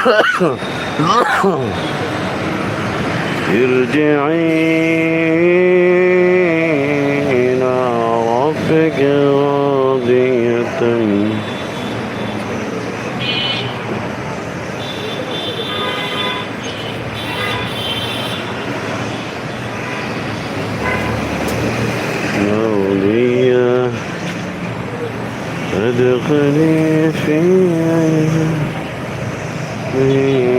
ارجعي إلى ربك راضية. مرضية ادخلي في يدخلي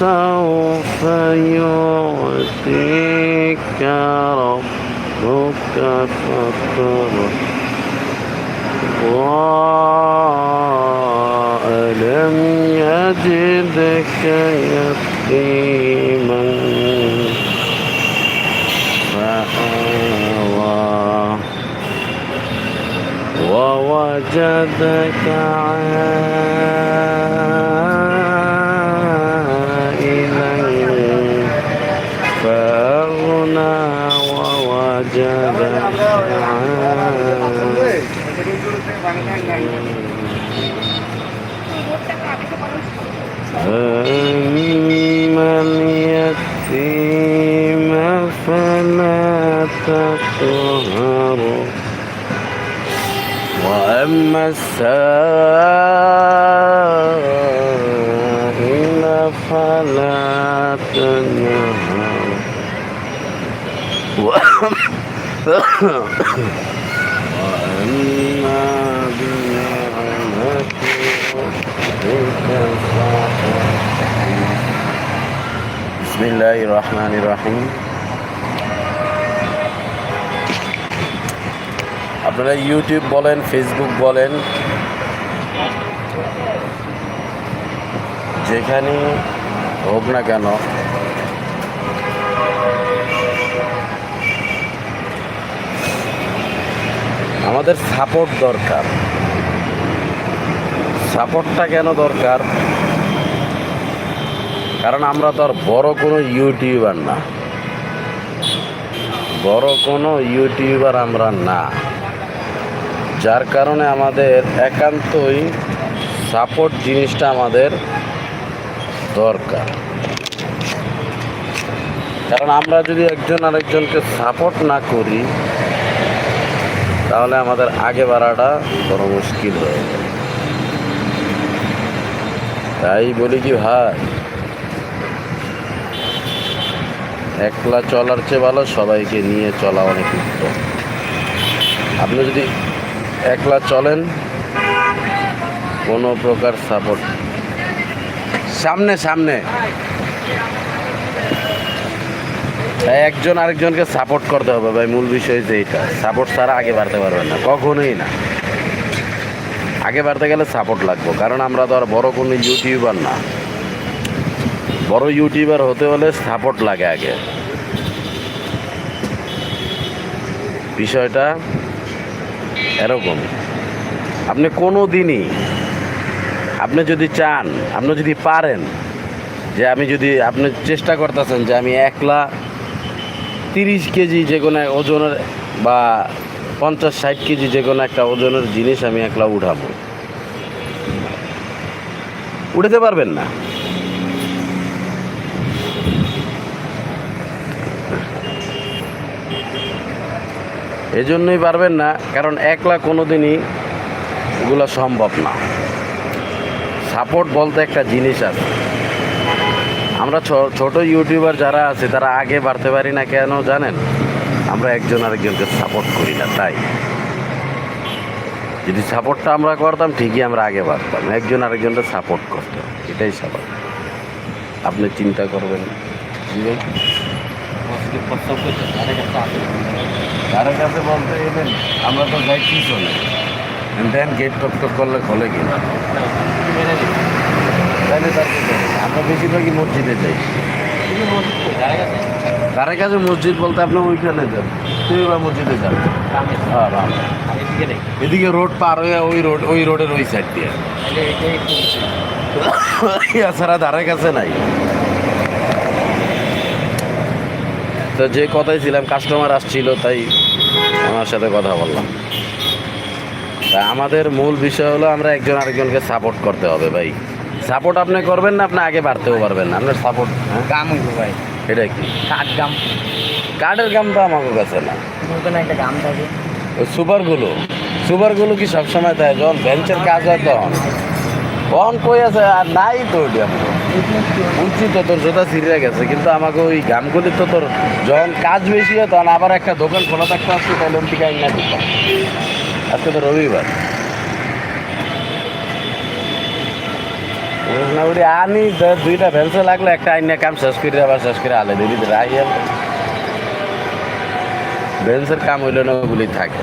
ولسوف يعطيك ربك فترضى ألم يجدك يتيما فآوى. ووجدك عائلا فلا تقهر وأما السائل فلا تنهر. وأما بنعمة ربك بسم الله الرحمن الرحيم. আপনারা ইউটিউব বলেন ফেসবুক বলেন যেখানে হোক না কেন, আমাদের সাপোর্ট দরকার। সাপোর্টটা কেন দরকার? কারণ আমরা তো আর বড় কোনো ইউটিউবার না। বড় কোনো ইউটিউবার আমরা না। যার কারণে আমাদের একান্তই সাপোর্ট জিনিসটা আমাদের দরকার। কারণ আমরা যদি একজন আরেকজনকে সাপোর্ট না করি, তাহলে আমাদের আগে বাড়াটা বড় মুশকিল হয়ে যায়। তাই বলি কি ভাই, একলা চলার চেয়ে ভালো সবাইকে নিয়ে চলা অনেক উত্তম। আপনি যদি একলা চলেন, কোনো প্রকার সাপোর্ট সামনে সামনে। একজন আরেকজনকে সাপোর্ট করতে হবে ভাই, মূল বিষয় যে এইটা। সাপোর্ট ছাড়া আগে বাড়তে পারবেন না, কখনোই না। আগে বাড়তে গেলে সাপোর্ট লাগবে, কারণ আমরা তো আর বড় কোনো ইউটিউবার না। বড় ইউটিউবার হতে হলে সাপোর্ট লাগে আগে। বিষয়টা এরকম। আপনি কোনো দিনই আপনি যদি চান, আপনি যদি পারেন যে আমি যদি আপনি চেষ্টা করতেছেন যে আমি একলা তিরিশ কেজি যে কোনো ওজনের বা পঞ্চাশ ষাট কেজি যে কোনো একটা ওজনের জিনিস আমি একলা উঠাবো। উঠাতে পারবেন না। এজন্যই পারবেন না, কারণ একলা কোনো দিনই এগুলো সম্ভব না। সাপোর্ট বলতে একটা জিনিস আছে। আমরা ছোট ইউটিউবার যারা আছে, তারা আগে বাড়তে পারি না কেন জানেন? আমরা একজন আরেকজনকে সাপোর্ট করি না, তাই। যদি সাপোর্টটা আমরা করতাম, ঠিকই আমরা আগে বাড়তাম। একজন আরেকজনকে সাপোর্ট করতাম এটাই স্বাভাবিক। আপনি চিন্তা করবেন ভাই? কারও কাছে বলতে গেলেন, আমরা তো যাই চলে। দেন গেট টক টক করলে খোলে কি তাহলে তার আমরা বেশিরভাগই মসজিদে যাই। কারে কাছে মসজিদ বলতে আপনি ওইখানে যান। তুই বা মসজিদে যান হ্যাঁ রাম এদিকে রোড পার হয়ে ওই রোড, ওই রোডের ওই সাইড দিয়ে। এছাড়া ধারে কাছে নাই। তো যে কথাই ছিলাম কাস্টমার আসছিল তাই আমার সাথে কথা বললাম। তা আমাদের মূল বিষয় হলো আমরা একজন আরেকজনকে সাপোর্ট করতে হবে ভাই। সাপোর্ট আপনি করবেন না আপনি আগে বাড়তেও পারবেন না। আপনার সাপোর্ট গাম হইব ভাই। এটা কি? কাঠ গাম কার্ডের গাম তো আমার কাছে না। একটা গাম থাকে। সুপারগুলো। সুপারগুলো কি সবসময় দেয়? যখন বেঞ্চের কাজ হয় তখন। কখন কই আছে, আর নাই তো ওটি আমার বুঝছি তো, তোর জোতা ছিঁড়ে গেছে, কিন্তু আমাকে ওই গামগুলি তো তোর যখন কাজ বেশি হয়, তখন আবার একটা দোকান খোলা থাকতে আসছে, তাহলে ওর টিকা না দিতাম আজকে তো রবিবার। ওটি আনি দুইটা ভ্যান্সে লাগল, একটা আইনে কাম শেষ করে, আবার শেষ করে আলে দিদি রাই ভ্যান্সের কাম হইলে না ওগুলি থাকে।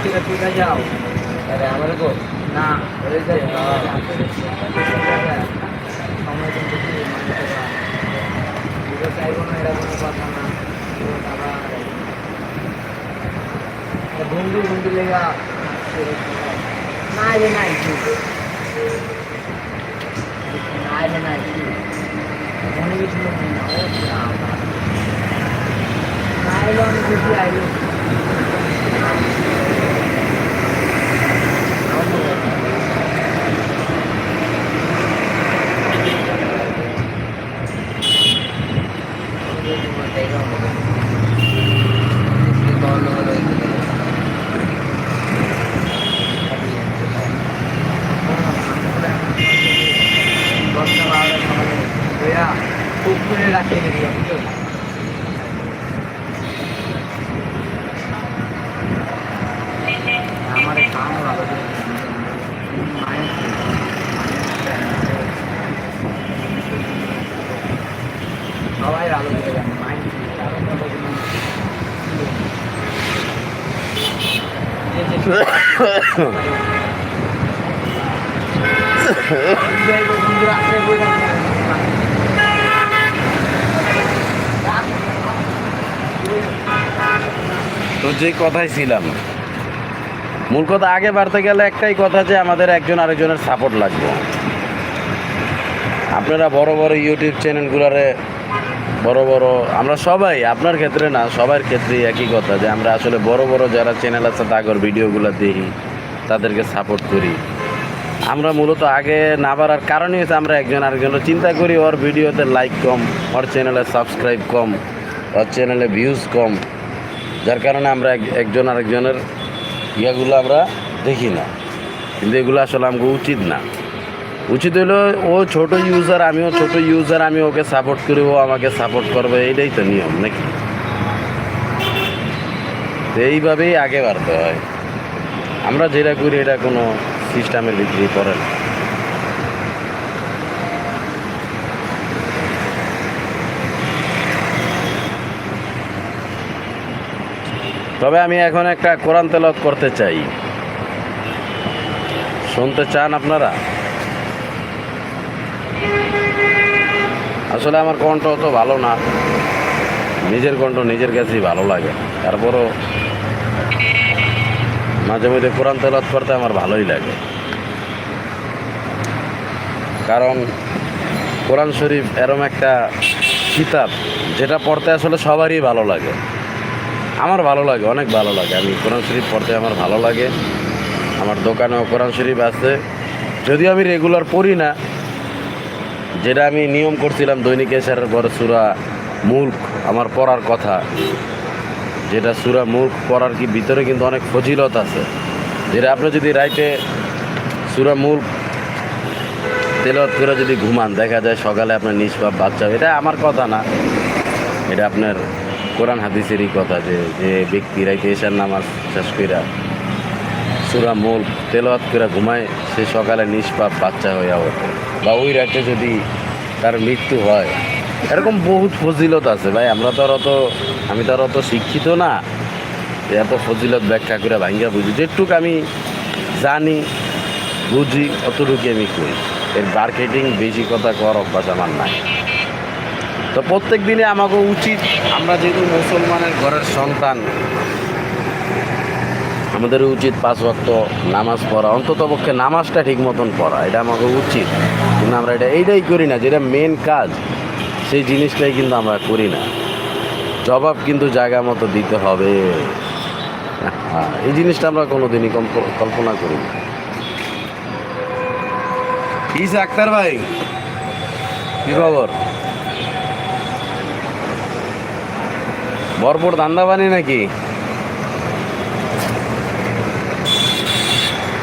যাও আরে আমার গো না ওই যে সময় কিন্তু কি মানুষেরা বুঝে চাইব না এটা কোনো কথা না আবার বন্ধু বন্ধু লেগা না এলে নাই কি না এলে নাই কি মনে কিছু মনে না ও না না এলে আমি খুশি আইলো tayo. Hindi ko ano ano ito. তো যে কথাই ছিলাম, মূল কথা আগে বাড়তে গেলে একটাই কথা যে আমাদের একজন আরেকজনের সাপোর্ট লাগবে। আপনারা বড় বড় ইউটিউব চ্যানেলগুলোরে বড় বড়, আমরা সবাই, আপনার ক্ষেত্রে না, সবার ক্ষেত্রেই একই কথা যে আমরা আসলে বড় বড় যারা চ্যানেল আছে, তাগর ভিডিওগুলো দেখি, তাদেরকে সাপোর্ট করি। আমরা মূলত আগে না বাড়ার কারণই হচ্ছে আমরা একজন আরেকজনের চিন্তা করি, ওর ভিডিওতে লাইক কম, ওর চ্যানেলে সাবস্ক্রাইব কম, ওর চ্যানেলে ভিউজ কম। যার কারণে আমরা এক- একজন আরেকজনের ইয়াগুলো আমরা দেখি না। কিন্তু এগুলো আসলে আমাকে উচিত না। উচিত হলো, ও ছোট ইউজার আমিও ছোট ইউজার আমি ওকে সাপোর্ট করি, ও আমাকে সাপোর্ট করবে, এটাই তো নিয়ম, নাকি? এইভাবেই আগে বাড়তে হয়। আমরা যেটা করি, এটা কোনো সিস্টেমের বিক্রি পড়ে না। তবে আমি এখন একটা কোরআন তেলত করতে চাই। শুনতে চান আপনারা? আসলে আমার কণ্ঠ অত ভালো না। নিজের কণ্ঠ নিজের কাছেই ভালো লাগে। তারপরও মাঝে মধ্যে কোরআন তেলত করতে আমার ভালোই লাগে। কারণ কোরআন শরীফ এরম একটা কিতাব, যেটা পড়তে আসলে সবারই ভালো লাগে। আমার ভালো লাগে, অনেক ভালো লাগে। আমি কোরআন শরীফ পড়তে আমার ভালো লাগে। আমার দোকানেও কোরআন শরীফ আছে। যদিও আমি রেগুলার পড়ি না যেটা আমি নিয়ম করছিলাম দৈনিক এসারের পর সুরা মুল্ক, আমার পড়ার কথা। যেটা সুরা মুল্ক পড়ার কি ভিতরে কিন্তু অনেক ফজিলত আছে। যেটা আপনি যদি রাইতে সুরা মুল্ক তেলত করে যদি ঘুমান, দেখা যায় সকালে আপনার নিষ্পাপ বাচ্চা এটা আমার কথা না। এটা আপনার কোরআন হাদিসেরই কথা যে যে ব্যক্তি রাইতে এসার নামাজ শেষ কইরা সুরা মূল তেলাওয়াত করে ঘুমায়, সে সকালে নিষ্পাপ বাচ্চা হইয়া ওঠে। বা ওই রাতে যদি তার মৃত্যু হয়, এরকম বহুত ফজিলত আছে ভাই। আমরা তো আর অত, আমি তো আর অত শিক্ষিত না। এত ফজিলত ব্যাখ্যা করে ভাঙ্গা বুঝি। যেটুক আমি জানি, বুঝি, অতটুকু আমি করি এর মার্কেটিং বেশি কথা কর অভ্যাস আমার নাই। তো প্রত্যেক দিনে আমাকে উচিত, আমরা যেহেতু মুসলমানের ঘরের সন্তান আমাদের উচিত পাঁচ ওয়াক্ত নামাজ পড়া, অন্তত পক্ষে নামাজটা ঠিক মতন পড়া, এটা আমাকে উচিত। কিন্তু আমরা এটা এইটাই করি না, যেটা মেন কাজ, সেই জিনিসটাই কিন্তু আমরা করি না। জবাব কিন্তু জায়গা মতো দিতে হবে। হ্যাঁ এই জিনিসটা আমরা কোনোদিনই কল্প- কল্পনা করি না। কি আক্তার ভাই? কি খবর? ভরপুর ধান্দা বানি নাকি?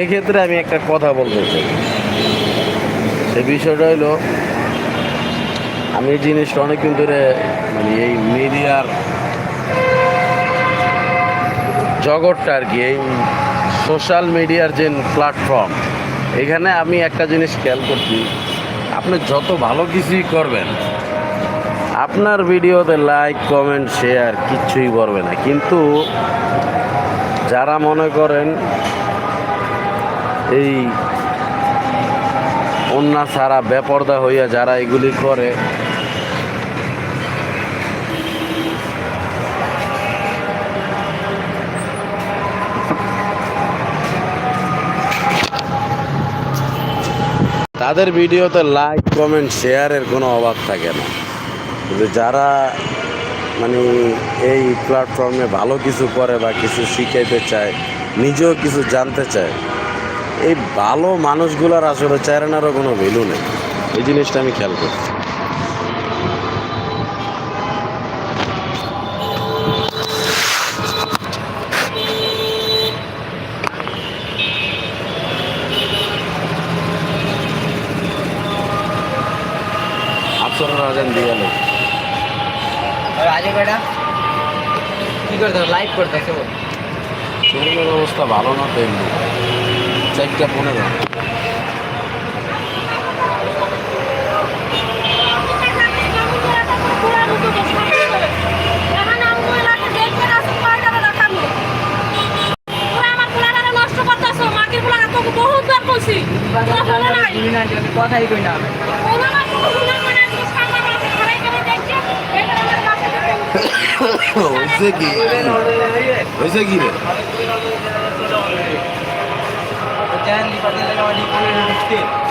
এক্ষেত্রে আমি একটা কথা বলতে চাই সে বিষয়টা হলো আমি এই জিনিসটা অনেকদিন ধরে মানে এই মিডিয়ার জগৎটা আর কি, এই সোশ্যাল মিডিয়ার যে প্ল্যাটফর্ম, এখানে আমি একটা জিনিস খেয়াল করছি, আপনি যত ভালো কিছুই করবেন, আপনার ভিডিওতে লাইক কমেন্ট শেয়ার কিচ্ছুই করবে না। কিন্তু যারা মনে করেন এই অন্যা ছাড়া বেপর্দা হইয়া যারা এগুলি করে, তাদের ভিডিওতে লাইক কমেন্ট শেয়ারের কোনো অভাব থাকে না। কিন্তু যারা মানে এই প্ল্যাটফর্মে ভালো কিছু করে বা কিছু শিখাইতে চায়, নিজেও কিছু জানতে চায় এই ভালো মানুষগুলার আসলে চেহারানারও কোনো ভ্যালু নেই। এই জিনিসটা আমি খেয়াল করছি। আফসর রাজান দিয়ে আজে বেটা কি করতে লাইভ শরীরের অবস্থা ভালো না তো এমনি চারটা পনেরো। কথাই কই না হয়েছে কি? হয়েছে কি রে? জান দি পাতিলে আমার